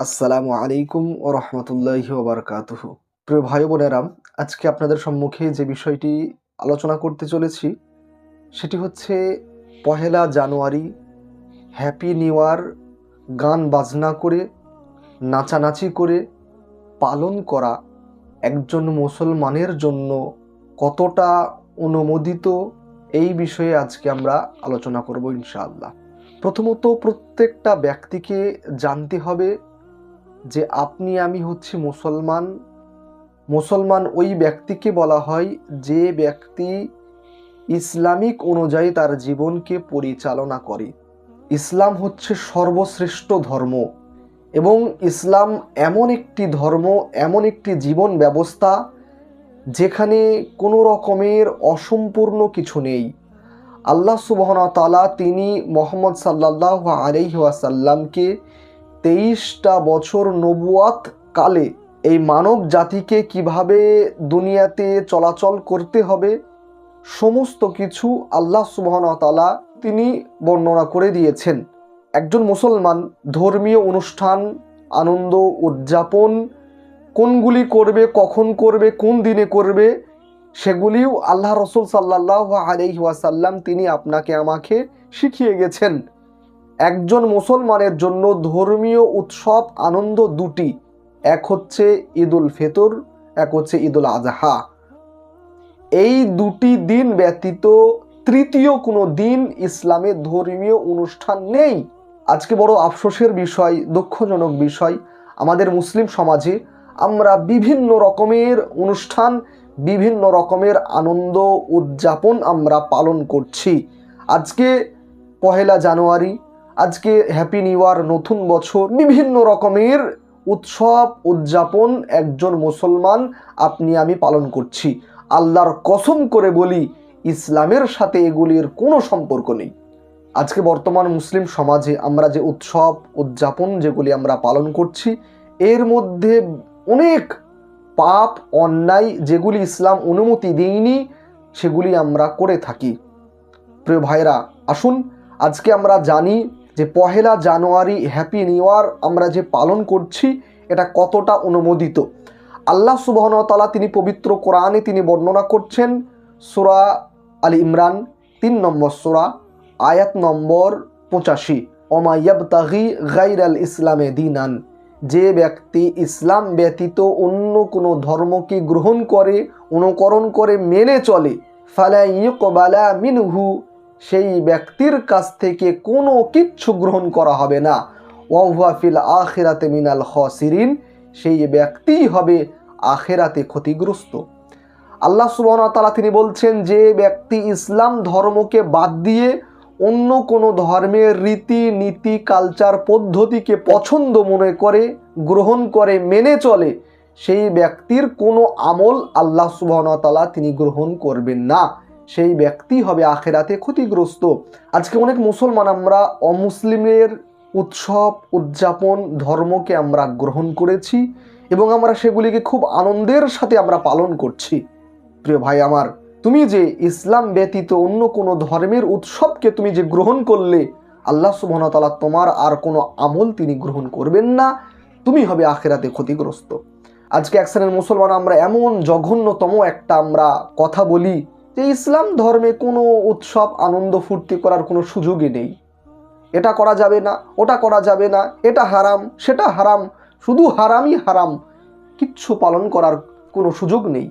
আসসালামু আলাইকুম ও রহমতুল্লাহি ওবরকাতুহ প্রিয় ভাই বোনেরা, আজকে আপনাদের সম্মুখে যে বিষয়টি আলোচনা করতে চলেছি, সেটি হচ্ছে পহেলা জানুয়ারি হ্যাপি নিউ ইয়ার গান বাজনা করে, নাচানাচি করে পালন করা একজন মুসলমানের জন্য কতটা অনুমোদিত, এই বিষয়ে আজকে আমরা আলোচনা করব ইনশাআল্লাহ। প্রথমত প্রত্যেকটা ব্যক্তিকে জানতে হবে যে আপনি আমি হচ্ছি মুসলমান। মুসলমান ওই ব্যক্তিকে বলা হয় যে ব্যক্তি ইসলামিক অনুযায়ী তার জীবনকে পরিচালনা করে। ইসলাম হচ্ছে সর্বশ্রেষ্ঠ ধর্ম এবং ইসলাম এমন একটি ধর্ম, এমন একটি জীবন ব্যবস্থা যেখানে কোনো রকমের অসম্পূর্ণ কিছু নেই। আল্লাহ সুবহান তালা তিনি মোহাম্মদ সাল্লাহ আলহিহাসাল্লামকে তেইশটা বছর নবুয়াত কালে এই মানব জাতিকে কীভাবে দুনিয়াতে চলাচল করতে হবে, সমস্ত কিছু আল্লাহ সুবাহতালা তিনি বর্ণনা করে দিয়েছেন। একজন মুসলমান ধর্মীয় অনুষ্ঠান, আনন্দ উদযাপন কোনগুলি করবে, কখন করবে, কোন দিনে করবে, সেগুলিও আল্লাহ রসুল সাল্লাহ আলহি ওয়াসাল্লাম তিনি আপনাকে, আমাকে শিখিয়ে গেছেন। একজন মুসলমানের জন্য ধর্মীয় উৎসব আনন্দ দুটি, এক হচ্ছে ঈদুল ফিতর, এক হচ্ছে ঈদুল আজহা। এই দুটি দিন ব্যতীত তৃতীয় কোনো দিন ইসলামে ধর্মীয় অনুষ্ঠান নেই। আজকে বড় আফসোসের বিষয়, দুঃখজনক বিষয়। আমাদের মুসলিম সমাজে আমরা বিভিন্ন রকমের অনুষ্ঠান, বিভিন্ন রকমের আনন্দ উদযাপন আমরা পালন করছি। আজকে পহেলা জানুয়ারি আজকে হ্যাপি নিউ ইয়ার নতুন বছর, বিভিন্ন রকমের উৎসব, উদযাপন একজন মুসলমান আপনি, আমি পালন করছি। আল্লাহর কসম করে বলি, ইসলামের সাথে এগুলির কোনো সম্পর্ক নেই। আজকে বর্তমান মুসলিম সমাজে আমরা যে উৎসব, উদযাপন যেগুলি আমরা পালন করছি, এর মধ্যে অনেক পাপ, অন্যায় যেগুলি ইসলাম অনুমতি দেয়নি, সেগুলি আমরা করে থাকি। প্রিয় ভাইরা আসুন, আজকে আমরা জানি যে পহেলা জানুয়ারি হ্যাপি নিউ ইয়ার আমরা যে পালন করছি, এটা কতটা অনুমোদিত? আল্লাহ সুবাহনতালা তিনি পবিত্র কোরআনে তিনি বর্ণনা করছেন, সুরা আলী ইমরান, তিন নম্বর সুরা, আয়াত নম্বর পঁচাশি। ওমাইয়াব তাহি গাইর আল ইসলামে দিনান। যে ব্যক্তি ইসলাম ব্যতীত অন্য কোনো ধর্মকে গ্রহণ করে, অনুকরণ করে, মেনে চলে, ফালা মিনহু সেই ব্যক্তির কাছ থেকে কোনো কিচ্ছু গ্রহণ করা হবে না। ওয়াহুয়াফিল আখেরাতে মিনাল খসিরিন, সেই ব্যক্তিই হবে আখেরাতে ক্ষতিগ্রস্ত। আল্লাহ সুবাহতালা তিনি বলছেন যে ব্যক্তি ইসলাম ধর্মকে বাদ দিয়ে অন্য কোনো ধর্মের রীতি, নীতি, কালচার, পদ্ধতিকে পছন্দ মনে করে, গ্রহণ করে, মেনে চলে, সেই ব্যক্তির কোনো আমল আল্লাহ সুবাহতালা তিনি গ্রহণ করবেন না। সেই ব্যক্তি হবে আখেরাতে ক্ষতিগ্রস্ত। আজকে অনেক মুসলমান, আমরা অমুসলিমের উৎসব, উদযাপন, ধর্মকে আমরা গ্রহণ করেছি এবং আমরা সেগুলিকে খুব আনন্দের সাথে আমরা পালন করছি। প্রিয় ভাই আমার, তুমি যে ইসলাম ব্যতীত অন্য কোনো ধর্মের উৎসবকে তুমি যে গ্রহণ করলে, আল্লাহ সুবহনতালা তোমার আর কোনো আমল তিনি গ্রহণ করবেন না। তুমি হবে আখেরাতে ক্ষতিগ্রস্ত। আজকে এক শ্রেণির মুসলমান, আমরা এমন জঘন্যতম একটা আমরা কথা বলি যে ইসলাম ধর্মে কোনো উৎসব, আনন্দ, ফুর্তি করার কোনো সুযোগই নেই। এটা করা যাবে না, ওটা করা যাবে না, এটা হারাম, সেটা হারাম, শুধু হারামই হারাম, কিচ্ছু পালন করার কোনো সুযোগ নেই।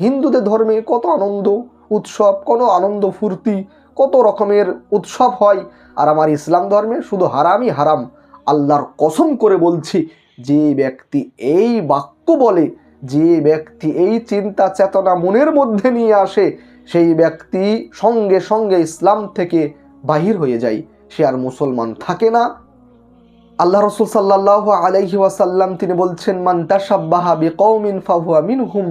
হিন্দুদের ধর্মে কত আনন্দ, উৎসব কত আনন্দ, ফুর্তি, কত রকমের উৎসব হয়, আর আমার ইসলাম ধর্মে শুধু হারামই হারাম। আল্লাহর কসম করে বলছি, যে ব্যক্তি এই বাক্য বলে যে ব্যক্তি এই চিন্তা চেতনা মনের মধ্যে নিয়ে আসে, সেই ব্যক্তি সঙ্গে সঙ্গে ইসলাম থেকে বাহির হয়ে যায়। সে আর মুসলমান থাকে না। আল্লাহ রসুল সাল্লাহ আলাইহি ওয়াসাল্লাম তিনি বলছেন, মান তাসাব্বাহা বিকৌমিন ফাহুয়া মিন হুম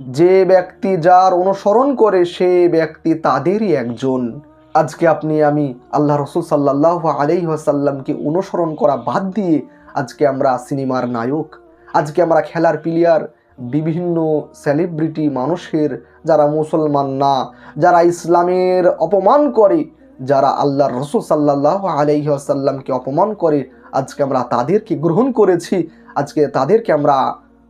যে ব্যক্তি যার অনুসরণ করে, সে ব্যক্তি তাদেরই একজন। আজকে আপনি, আমি আল্লাহ রসুল সাল্লাহ আলাইহি ওয়াসাল্লামকে অনুসরণ করা বাদ দিয়ে আজকে আমরা সিনেমার নায়ক, আজকে আমরা খেলার প্লেয়ার বিভিন্ন সেলিব্রিটি মানুষের যারা মুসলমান না, যারা ইসলামের অপমান করে, যারা আল্লাহর রসুল সাল্লাহ আলাইহি আসাল্লামকে অপমান করে, আজকে আমরা তাদেরকে গ্রহণ করেছি, আজকে তাদেরকে আমরা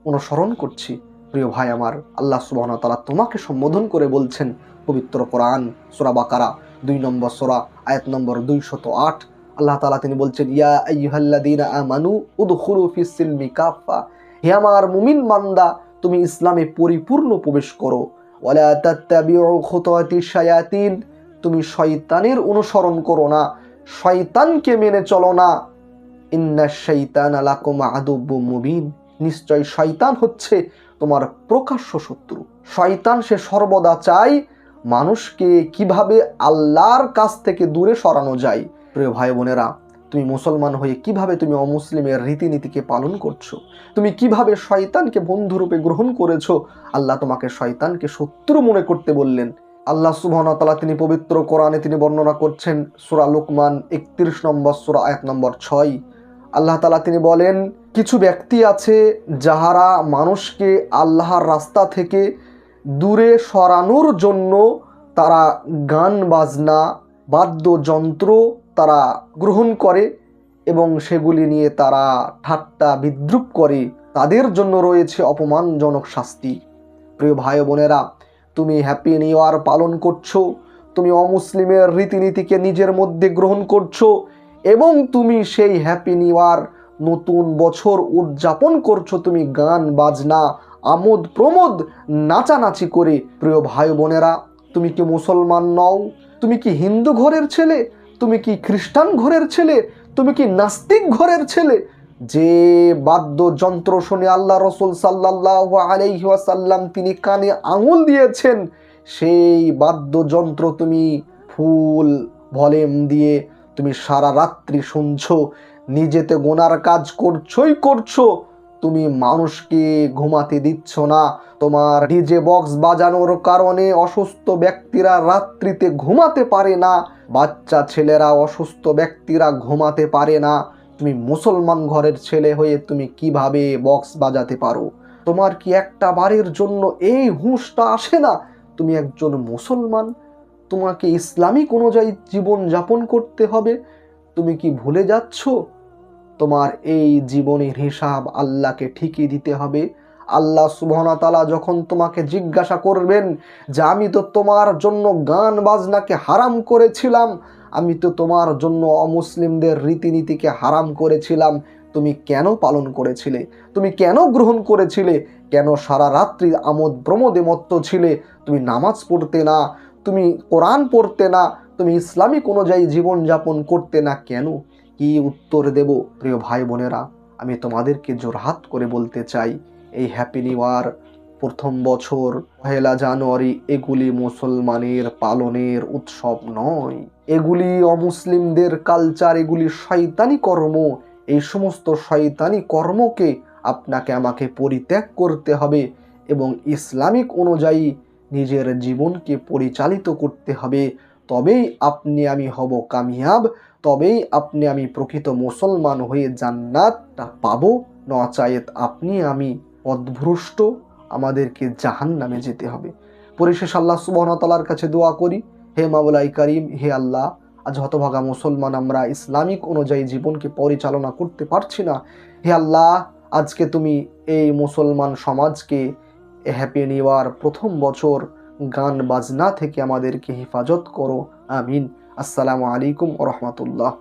অনুসরণ করছি। প্রিয় ভাই আমার, আল্লাহ সুবাহ তালা তোমাকে সম্বোধন করে বলছেন, পবিত্র কোরআন, সোরা বাকারা, দুই নম্বর সোরা, আয়াত নম্বর দুইশত আট। আল্লাহ তালা তিনি বলছেন, ইয়া আইয়ুহাল্লাযীনা আমানু উদ ফিস সিলমি কাফা হে আমার মুমিন বান্দা, তুমি ইসলামে পরিপূর্ণ প্রবেশ করো। ওয়ালা শায়াতিন, তুমি শয়তানের অনুসরণ করো না, শয়তানকে মেনে চলো না। ইন্না শাইতানা লাকুম আদুব্বুম মুবিন, নিশ্চয় শয়তান হচ্ছে তোমার প্রকাশ্য শত্রু। শয়তান সে সর্বদা চায় মানুষকে কীভাবে আল্লাহর কাছ থেকে দূরে সরানো যায়। প্রিয় ভাই বোনেরা তুমি মুসলমান হয়ে কীভাবে তুমি অমুসলিমের রীতিনীতিকে পালন করছ? তুমি কীভাবে শয়তানকে বন্ধুরূপে গ্রহণ করেছ? আল্লাহ তোমাকে শয়তানকে শত্রু মনে করতে বললেন। আল্লাহ সুবহানাহু তিনি পবিত্র কোরআনে তিনি বর্ণনা করছেন সূরা লুকমান একত্রিশ নম্বর, সূরা এক নম্বর ছয়। আল্লাহ তালা তিনি বলেন, কিছু ব্যক্তি আছে যাহারা মানুষকে আল্লাহর রাস্তা থেকে দূরে সরানোর জন্য তারা গান বাজনা, বাদ্যযন্ত্র তারা গ্রহণ করে এবং সেগুলি নিয়ে তারা ঠাট্টা বিদ্রুপ করে, তাদের জন্য রয়েছে অপমানজনক শাস্তি। প্রিয় ভাই বোনেরা, তুমি হ্যাপি নিউ ইয়ার পালন করছ, তুমি অমুসলিমের রীতিনীতিকে নিজের মধ্যে গ্রহণ করছ এবং তুমি সেই হ্যাপি নিউ ইয়ার নতুন বছর উদযাপন করছ। তুমি গান, বাজনা, আমোদ, প্রমোদ, নাচানাচি করে। প্রিয় ভাই বোনেরা, তুমি কি মুসলমান নও? তুমি কি হিন্দু ঘরের ছেলে? তুমি কি খ্রিস্টান ঘরের ছেলে? তুমি কি নাস্তিক ঘরের ছেলে? যে বাদ্যযন্ত্র শুনে আল্লাহ রসুল সাল্লাহ আলাইসাল্লাম তিনি কানে আঙুল দিয়েছেন, সেই বাদ্যযন্ত্র তুমি ফুল, ভলিউম দিয়ে তুমি সারা রাত্রি শুনছো, নিজেতে গোনার কাজ করছোই করছ, তুমি মানুষকে ঘুমাতে দিচ্ছ না, তোমার ডিজে বক্স বাজানোর কারণে অসুস্থ ব্যক্তিরা রাত্রিতে ঘুমাতে পারে না বাচ্চা ছেলেরা, অসুস্থ ব্যক্তিরা ঘুমাতে পারে না। তুমি মুসলমান ঘরের ছেলে হয়ে তুমি কীভাবে বক্স বাজাতে পারো? তোমার কি একটা বারের জন্য এই হুঁশটা আসে না? তুমি একজন মুসলমান। তোমাকে ইসলামিক অনুযায়ী জীবন যাপন করতে হবে। তুমি কি ভুলে যাচ্ছ? তোমার এই জীবনের হিসাব আল্লাহকে ঠিকই দিতে হবে। আল্লাহ সুবহানা তালা যখন তোমাকে জিজ্ঞাসা করবেন যে আমি তো তোমার জন্য গান বাজনাকে হারাম করেছিলাম, আমি তো তোমার জন্য অমুসলিমদের রীতিনীতিকে হারাম করেছিলাম, তুমি কেন পালন করেছিলে? তুমি কেন গ্রহণ করেছিলে? কেন সারা রাত্রি আমোদ প্রমোদে মত্ত ছিলে? তুমি নামাজ পড়তে না, তুমি কোরআন পড়তে না, তুমি ইসলামিক অনুযায়ী জীবনযাপন করতে না কেন? কি উত্তর দেব প্রিয় ভাই বোনেরা? আমি তোমাদেরকে জোরহাত করে বলতে চাই এই হ্যাপি নিউ ইয়ার প্রথম বছর, পহেলা জানুয়ারি এগুলি মুসলমানের পালনের উৎসব নয়। এগুলি অমুসলিমদের কালচার এগুলি শয়তানি কর্ম। এই সমস্ত শয়তানি কর্মকে আপনাকে আমাকে পরিত্যাগ করতে হবে এবং ইসলামিক অনুযায়ী নিজের জীবনকে পরিচালিত করতে হবে। তবেই আপনি আমি হব কামিয়াব, তবেই আপনি আমি প্রকৃত মুসলমান হয়ে জান্নাতটা পাবো। নচায়েত আপনি আমি পদভ্রষ্ট আমাদেরকে জাহান নামে যেতে হবে। পরিশেষ আল্লাহ সুবহনতালার কাছে দোয়া করি, হে মাওলাই করিম, হে আল্লাহ, আজ হতভাগা মুসলমান আমরা ইসলামিক অনুযায়ী জীবনকে পরিচালনা করতে পারছি না। হে আল্লাহ, আজকে তুমি এই মুসলমান সমাজকে হ্যাপি নিউ ইয়ার প্রথম বছর গান বাজনা থেকে আমাদেরকে হেফাজত করো। আমিন। আসসালামু আলাইকুম রহমতুল্লাহ।